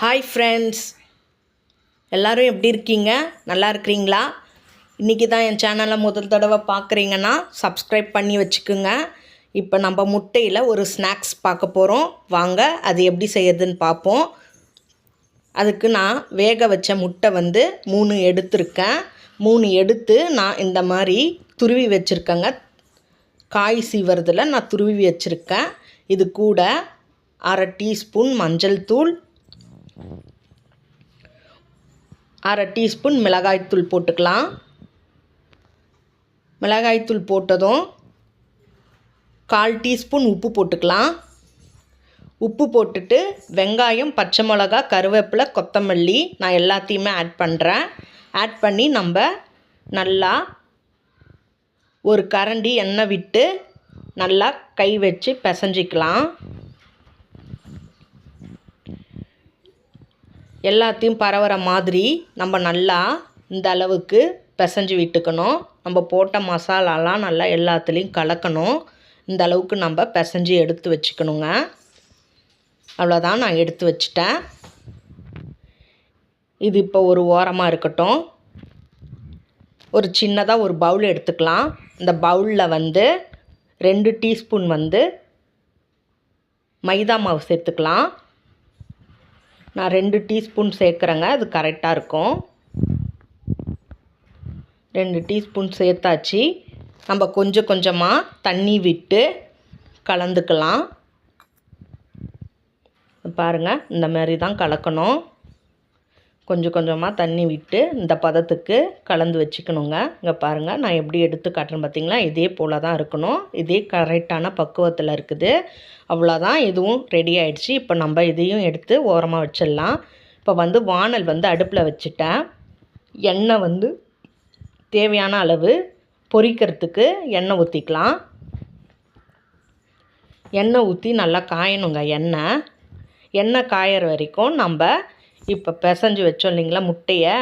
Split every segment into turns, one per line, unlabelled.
Hi friends எல்லோரும் எப்படி இருக்கீங்க? நல்லா இருக்கிறீங்களா? இன்றைக்கி தான் என் சேனலை முதல் தடவை பார்க்குறீங்கன்னா சப்ஸ்கிரைப் பண்ணி வச்சுக்குங்க. இப்போ நம்ம முட்டையில் ஒரு ஸ்நாக்ஸ் பார்க்க போகிறோம் வாங்க அது எப்படி செய்யறதுன்னு பார்ப்போம். அதுக்கு நான் வேக வச்ச முட்டை வந்து மூணு எடுத்திருக்கேன். மூணு எடுத்து நான் இந்த மாதிரி துருவி வச்சுருக்கேங்க. காய் சீவரதில் நான் துருவி வச்சுருக்கேன். இது கூட அரை டீஸ்பூன் மஞ்சள் தூள் அரை டீஸ்பூன் மிளகாய்த்தூள் போட்டுக்கலாம். மிளகாய்த்தூள் போட்டதும் கால் டீஸ்பூன் உப்பு போட்டுக்கலாம். உப்பு போட்டுட்டு வெங்காயம் பச்சை மிளகா கருவேப்பிலை கொத்தமல்லி நான் எல்லாத்தையுமே ஆட் பண்ணுறேன் ஆட் பண்ணி நம்ம நல்லா ஒரு கரண்டி எண்ணெய் விட்டு நல்லா கை வச்சு பிசைஞ்சிக்கலாம். எல்லாத்தையும் பரவுற மாதிரி நம்ம நல்லா இந்த அளவுக்கு பிசைஞ்சு விட்டுக்கணும். நம்ம போட்ட மசாலாலாம் நல்லா எல்லாத்துலேயும் கலக்கணும். இந்த அளவுக்கு நம்ம பிசைஞ்சு எடுத்து வச்சுக்கணுங்க. அவ்வளோதான் நான் எடுத்து வச்சிட்டேன். இது இப்போ ஒரு ஓரமாக இருக்கட்டும். ஒரு சின்னதாக ஒரு பவுல் எடுத்துக்கலாம். இந்த பவுலில் வந்து ரெண்டு டீஸ்பூன் வந்து மைதா மாவு சேர்த்துக்கலாம். நான் ரெண்டு டீஸ்பூன் சேர்க்குறேங்க அது கரெக்டாக இருக்கும். ரெண்டு டீஸ்பூன் சேர்த்தாச்சு. நம்ம கொஞ்சம் கொஞ்சமாக தண்ணி விட்டு கலந்துக்கலாம். பாருங்கள் இந்த மாதிரி தான் கலக்கணும். கொஞ்சம் கொஞ்சமாக தண்ணி விட்டு இந்த பதத்துக்கு கலந்து வச்சுக்கணுங்க. இங்கே பாருங்கள் நான் எப்படி எடுத்து காட்டுறேன் பார்த்தீங்களா இதே போல் தான் இருக்கணும். இதே கரெக்டான பக்குவத்தில் இருக்குது. அவ்வளோதான் இதுவும் ரெடி ஆயிடுச்சு. இப்போ நம்ம இதையும் எடுத்து ஓரமாக வச்சிடலாம். இப்போ வந்து வானல் வந்து அடுப்பில் வச்சுட்டேன். எண்ணெய் வந்து தேவையான அளவு பொரிக்கிறதுக்கு எண்ணெய் ஊற்றிக்கலாம் எண்ணெய் ஊற்றி நல்லா காயணுங்க எண்ணெய். எண்ணெய் காயற வரைக்கும் நம்ம இப்போ பிசைஞ்சு வச்சோம் இல்லைங்களா முட்டையை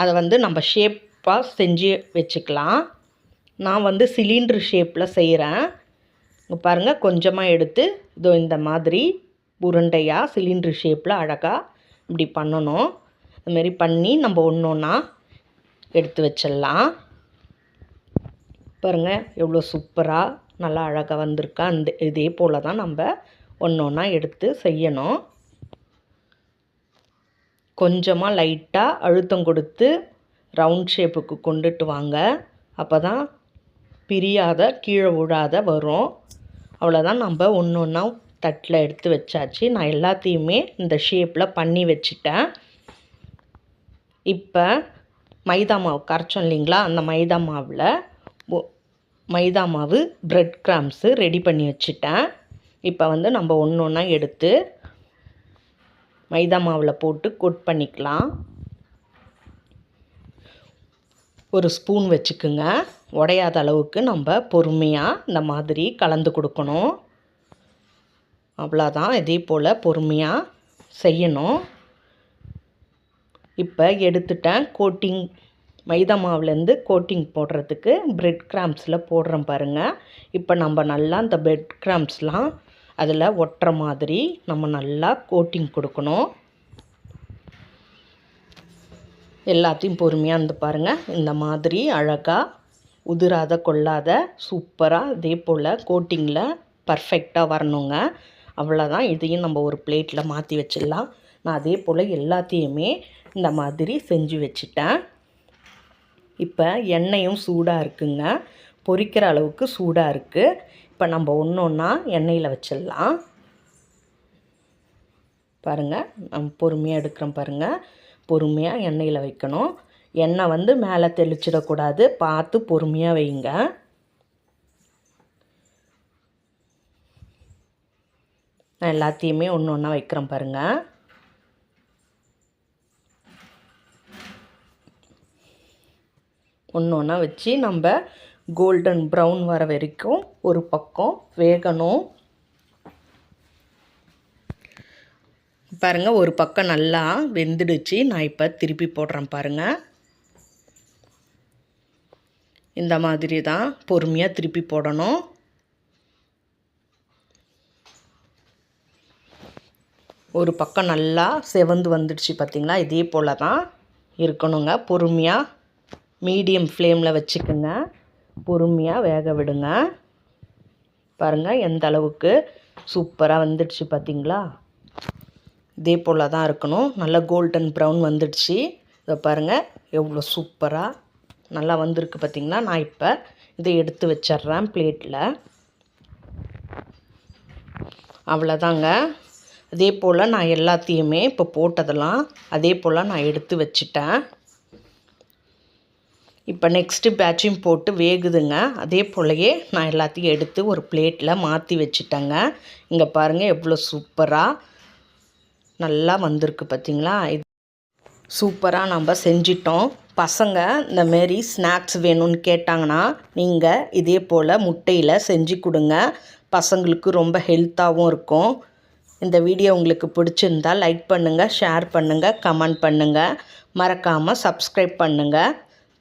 அதை வந்து நம்ம ஷேப்பாக செஞ்சு வச்சுக்கலாம். நான் வந்து சிலிண்ட்ரு ஷேப்பில் செய்கிறேன் பாருங்கள் கொஞ்சமாக எடுத்து இதோ இந்த மாதிரி உருண்டையாக சிலிண்ட்ரு ஷேப்பில் அழகாக இப்படி பண்ணணும். இதுமாரி பண்ணி நம்ம ஒன்று ஒன்றா எடுத்து வச்சிடலாம். பாருங்கள் எவ்வளோ சூப்பராக நல்லா அழகாக வந்திருக்கா. அந்த இதே போல் தான் நம்ம ஒன்று ஒன்றா எடுத்து செய்யணும். கொஞ்சமாக லைட்டாக அழுத்தம் கொடுத்து ரவுண்ட் ஷேப்புக்கு கொண்டுட்டு வாங்க. அப்போ தான் பிரியாத கீழே விழாத வரும். அவ்வளோதான் நம்ம ஒன்று ஒன்றா தட்டில் எடுத்து வச்சாச்சு. நான் எல்லாத்தையுமே இந்த ஷேப்பில் பண்ணி வச்சுட்டேன். இப்போ மைதா மாவு கரைச்சோம் இல்லைங்களா? அந்த மைதா மாவில் மைதா மாவு ப்ரெட் கிராம்ஸு ரெடி பண்ணி வச்சுட்டேன். இப்போ வந்து நம்ம ஒன்று ஒன்றா எடுத்து மைதா மாவில் போட்டு கொட் பண்ணிக்கலாம். ஒரு ஸ்பூன் வச்சுக்குங்க. உடையாத அளவுக்கு நம்ம பொறுமையாக இந்த மாதிரி கலந்து கொடுக்கணும். அவ்வளோதான் இதே போல் பொறுமையாக செய்யணும். இப்போ எடுத்துட்டேன் கோட்டிங். மைதா மாவுலேருந்து கோட்டிங் போடுறதுக்கு ப்ரெட் கிராம்ஸில் போடுறோம் பாருங்கள் இப்போ நம்ம நல்லா இந்த ப்ரெட் கிராம்ஸ்லாம் அதில் ஒட்டுற மாதிரி நம்ம நல்லா கோட்டிங் கொடுக்கணும். எல்லாத்தையும் பொறுமையாக இருந்து பாருங்கள் இந்த மாதிரி அழகாக உதிராத கொள்ளாத சூப்பராக இதே போல் கோட்டிங்கில் பர்ஃபெக்டாக வரணுங்க. அவ்வளோதான் இதையும் நம்ம ஒரு பிளேட்டில் மாற்றி வச்சிடலாம். நான் அதே போல் எல்லாத்தையுமே இந்த மாதிரி செஞ்சு வச்சுட்டேன். இப்போ எண்ணெயும் சூடாக இருக்குங்க. பொரிக்கிற அளவுக்கு சூடாக இருக்குது இப்போ நம்ம ஒன்று ஒன்றா எண்ணெயில் வச்சிடலாம். பாருங்கள் நம்ம பொறுமையாக எடுக்கிறோம் பாருங்கள் பொறுமையாக எண்ணெயில் வைக்கணும். எண்ணெய் வந்து மேலே தெளிச்சிடக்கூடாது. பார்த்து பொறுமையாக வைங்க. நான் எல்லாத்தையுமே ஒன்று ஒன்றா வைக்கிறேன் பாருங்கள் ஒன்று ஒன்றா வச்சு நம்ம கோல்டன் ப்ரௌன் வர வரைக்கும் ஒரு பக்கம் வேகணும். பாருங்கள் ஒரு பக்கம் நல்லா வெந்துடுச்சு. நான் இப்போ திருப்பி போடுறேன் பாருங்கள் இந்த மாதிரி தான் பொறுமையாக திருப்பி போடணும். ஒரு பக்கம் நல்லா செவந்து வந்துடுச்சு பார்த்திங்களா இதே போல் தான் இருக்கணுங்க. பொறுமையாக மீடியம் ஃப்ளேமில் வச்சுக்கோங்க. பொறுமையாக வேக விடுங்க. பாருங்கள் எந்த அளவுக்கு சூப்பராக வந்துடுச்சு பார்த்திங்களா இதே போல் தான் இருக்கணும். நல்லா கோல்டன் ப்ரௌன் வந்துடுச்சு. இதை பாருங்கள் எவ்வளோ சூப்பராக நல்லா வந்திருக்கு பார்த்திங்களா நான் இப்போ இதை எடுத்து வச்சிட்றேன் பிளேட்டில் அவ்வளோதாங்க அதே போல் நான் எல்லாத்தையுமே இப்போ போட்டதெல்லாம் அதே போல் நான் எடுத்து வச்சிட்டேன். இப்போ நெக்ஸ்ட்டு பேட்சும் போட்டு வேகுதுங்க. அதே போலயே நான் எல்லாத்தையும் எடுத்து ஒரு பிளேட்டில் மாற்றி வச்சுட்டேங்க. இங்கே பாருங்கள் எவ்வளோ சூப்பராக நல்லா வந்திருக்கு பார்த்தீங்களா இது சூப்பராக நம்ம செஞ்சிட்டோம். பசங்க இந்த மாரி ஸ்நாக்ஸ் வேணும்னு கேட்டாங்கன்னா நீங்கள் இதே போல் முட்டையில் செஞ்சு கொடுங்க. பசங்களுக்கு ரொம்ப ஹெல்த்தாகவும் இருக்கும். இந்த வீடியோ உங்களுக்கு பிடிச்சிருந்தா லைக் பண்ணுங்கள் ஷேர் பண்ணுங்கள் கமெண்ட் பண்ணுங்கள் மறக்காமல் சப்ஸ்கிரைப் பண்ணுங்கள்